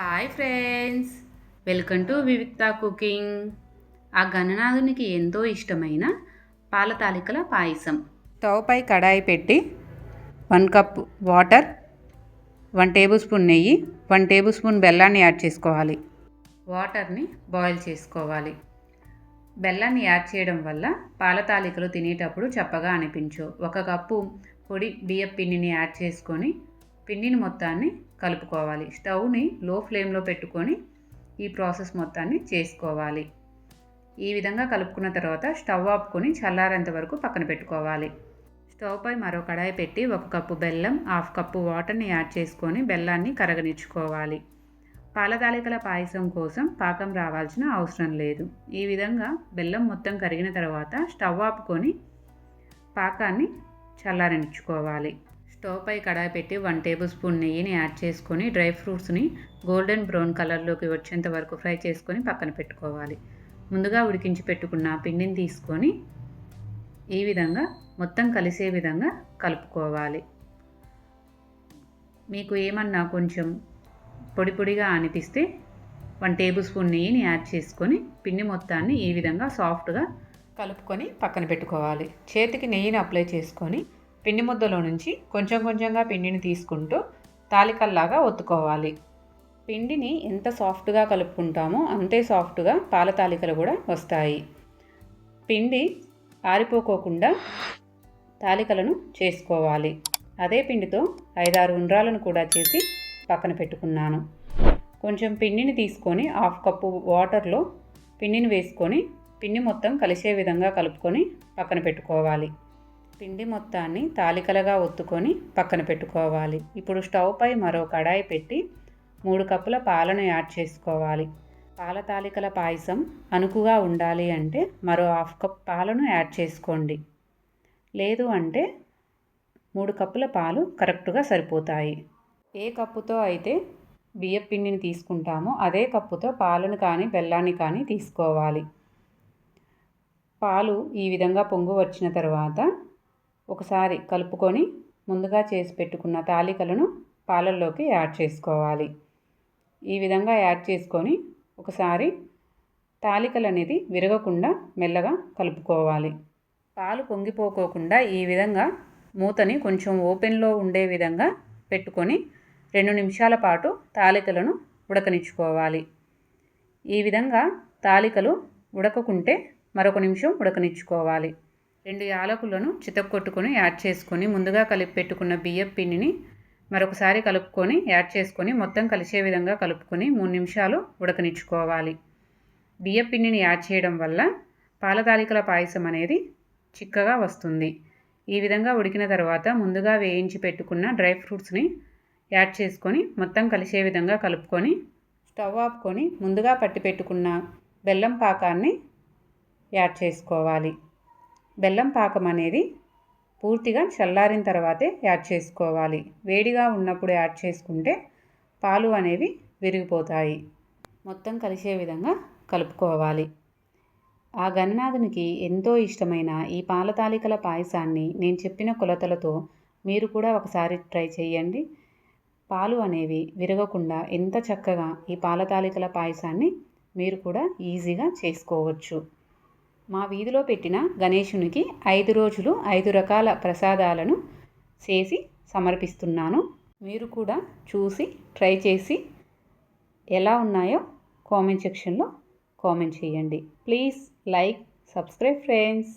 Hi friends welcome to Vivikta cooking ఆ గణనాథునికి ఎంతో ఇష్టమైన పాల తాలికల పాయసం. స్టవ్పై కడాయి పెట్టి one cup water one tablespoon నెయ్యి వన్ టేబుల్ స్పూన్ బెల్లాన్ని యాడ్ చేసుకోవాలి. వాటర్ని బాయిల్ చేసుకోవాలి. బెల్లాన్ని యాడ్ చేయడం వల్ల పాల తాలికలు తినేటప్పుడు చప్పగా అనిపించు ఒక కప్పు పొడి బియ్యం పిండిని యాడ్ చేసుకొని పిండిని మొత్తాన్ని కలుపుకోవాలి. స్టవ్ని లో ఫ్లేమ్లో పెట్టుకొని ఈ ప్రాసెస్ మొత్తాన్ని చేసుకోవాలి. ఈ విధంగా కలుపుకున్న తర్వాత స్టవ్ ఆపుకొని చల్లారేంత వరకు పక్కన పెట్టుకోవాలి. స్టవ్ పై మరో కడాయి పెట్టి ఒక కప్పు బెల్లం హాఫ్ కప్పు వాటర్ని యాడ్ చేసుకొని బెల్లాన్ని కరగనిచ్చుకోవాలి. పాలతాలికల పాయసం కోసం పాకం రావాల్సిన అవసరం లేదు. ఈ విధంగా బెల్లం మొత్తం కరిగిన తర్వాత స్టవ్ ఆపుకొని పాకాన్ని చల్లారనిచ్చుకోవాలి. స్టవ్ పై కడాయి పెట్టి వన్ టేబుల్ స్పూన్ నెయ్యిని యాడ్ చేసుకొని డ్రై ఫ్రూట్స్ని గోల్డెన్ బ్రౌన్ కలర్లోకి వచ్చేంత వరకు ఫ్రై చేసుకొని పక్కన పెట్టుకోవాలి. ముందుగా ఉడికించి పెట్టుకున్న పిండిని తీసుకొని ఈ విధంగా మొత్తం కలిసే విధంగా కలుపుకోవాలి. మీకు ఏమన్నా కొంచెం పొడి పొడిగా అనిపిస్తే వన్ టేబుల్ స్పూన్ నెయ్యిని యాడ్ చేసుకొని పిండి మొత్తాన్ని ఈ విధంగా సాఫ్ట్గా కలుపుకొని పక్కన పెట్టుకోవాలి. చేతికి నెయ్యిని అప్లై చేసుకొని పిండి ముద్దలో నుంచి కొంచెం కొంచెంగా పిండిని తీసుకుంటూ తాలికల్లాగా ఒత్తుకోవాలి. పిండిని ఎంత సాఫ్ట్గా కలుపుకుంటామో అంతే సాఫ్ట్గా పాల తాలికలు కూడా వస్తాయి. పిండి ఆరిపోకోకుండా తాలికలను చేసుకోవాలి. అదే పిండితో ఐదారు ఉండ్రాలను కూడా చేసి పక్కన పెట్టుకున్నాను. కొంచెం పిండిని తీసుకొని హాఫ్ కప్పు వాటర్లో పిండిని వేసుకొని పిండి మొత్తం కలిసే విధంగా కలుపుకొని పక్కన పెట్టుకోవాలి. పిండి మొత్తాన్ని తాలికలుగా ఒత్తుకొని పక్కన పెట్టుకోవాలి. ఇప్పుడు స్టవ్పై మరో కడాయి పెట్టి మూడు కప్పుల పాలను యాడ్ చేసుకోవాలి. పాల తాలికల పాయసం అనుకుగా ఉండాలి అంటే మరో హాఫ్ కప్ పాలను యాడ్ చేసుకోండి. లేదు అంటే మూడు కప్పుల పాలు కరెక్ట్గా సరిపోతాయి. ఏ కప్పుతో అయితే బియ్యం పిండిని తీసుకుంటామో అదే కప్పుతో పాలను కానీ బెల్లాన్ని కానీ తీసుకోవాలి. పాలు ఈ విధంగా పొంగు వచ్చిన తర్వాత ఒకసారి కలుపుకొని ముందుగా చేసి పెట్టుకున్న తాలికలను పాలల్లోకి యాడ్ చేసుకోవాలి. ఈ విధంగా యాడ్ చేసుకొని ఒకసారి తాలికలు అనేది విరగకుండా మెల్లగా కలుపుకోవాలి. పాలు పొంగిపోకోకుండా ఈ విధంగా మూతని కొంచెం ఓపెన్లో ఉండే విధంగా పెట్టుకొని రెండు నిమిషాల పాటు తాలికలను ఉడకనిచ్చుకోవాలి. ఈ విధంగా తాలికలు ఉడకకుంటే మరొక నిమిషం ఉడకనిచ్చుకోవాలి. రెండు యాలకులను చితక్కొట్టుకొని యాడ్ చేసుకొని ముందుగా కలిపి పెట్టుకున్న బియ్యం పిండిని మరొకసారి కలుపుకొని యాడ్ చేసుకొని మొత్తం కలిసే విధంగా కలుపుకొని మూడు నిమిషాలు ఉడకనిచ్చుకోవాలి. బియ్యం పిండిని యాడ్ చేయడం వల్ల పాల తాలికల పాయసం అనేది చిక్కగా వస్తుంది. ఈ విధంగా ఉడికిన తర్వాత ముందుగా వేయించి పెట్టుకున్న డ్రై ఫ్రూట్స్ని యాడ్ చేసుకొని మొత్తం కలిసే విధంగా కలుపుకొని స్టవ్ ఆపుకొని ముందుగా పట్టి పెట్టుకున్న బెల్లం పాకాన్ని యాడ్ చేసుకోవాలి. బెల్లం పాకం అనేది పూర్తిగా చల్లారిన తర్వాతే యాడ్ చేసుకోవాలి. వేడిగా ఉన్నప్పుడు యాడ్ చేసుకుంటే పాలు అనేవి విరిగిపోతాయి. మొత్తం కలిసే విధంగా కలుపుకోవాలి. ఆ గణనాథునికి ఎంతో ఇష్టమైన ఈ పాల తాలికల పాయసాన్ని నేను చెప్పిన కొలతలతో మీరు కూడా ఒకసారి ట్రై చేయండి. పాలు అనేవి విరగకుండా ఎంత చక్కగా ఈ పాల తాలికల పాయసాన్ని మీరు కూడా ఈజీగా చేసుకోవచ్చు. మా వీధిలో పెట్టిన గణేశునికి ఐదు రోజులు ఐదు రకాల ప్రసాదాలను చేసి సమర్పిస్తున్నాను. మీరు కూడా చూసి ట్రై చేసి ఎలా ఉన్నాయో కామెంట్ సెక్షన్లో కామెంట్ చేయండి. Please like subscribe friends.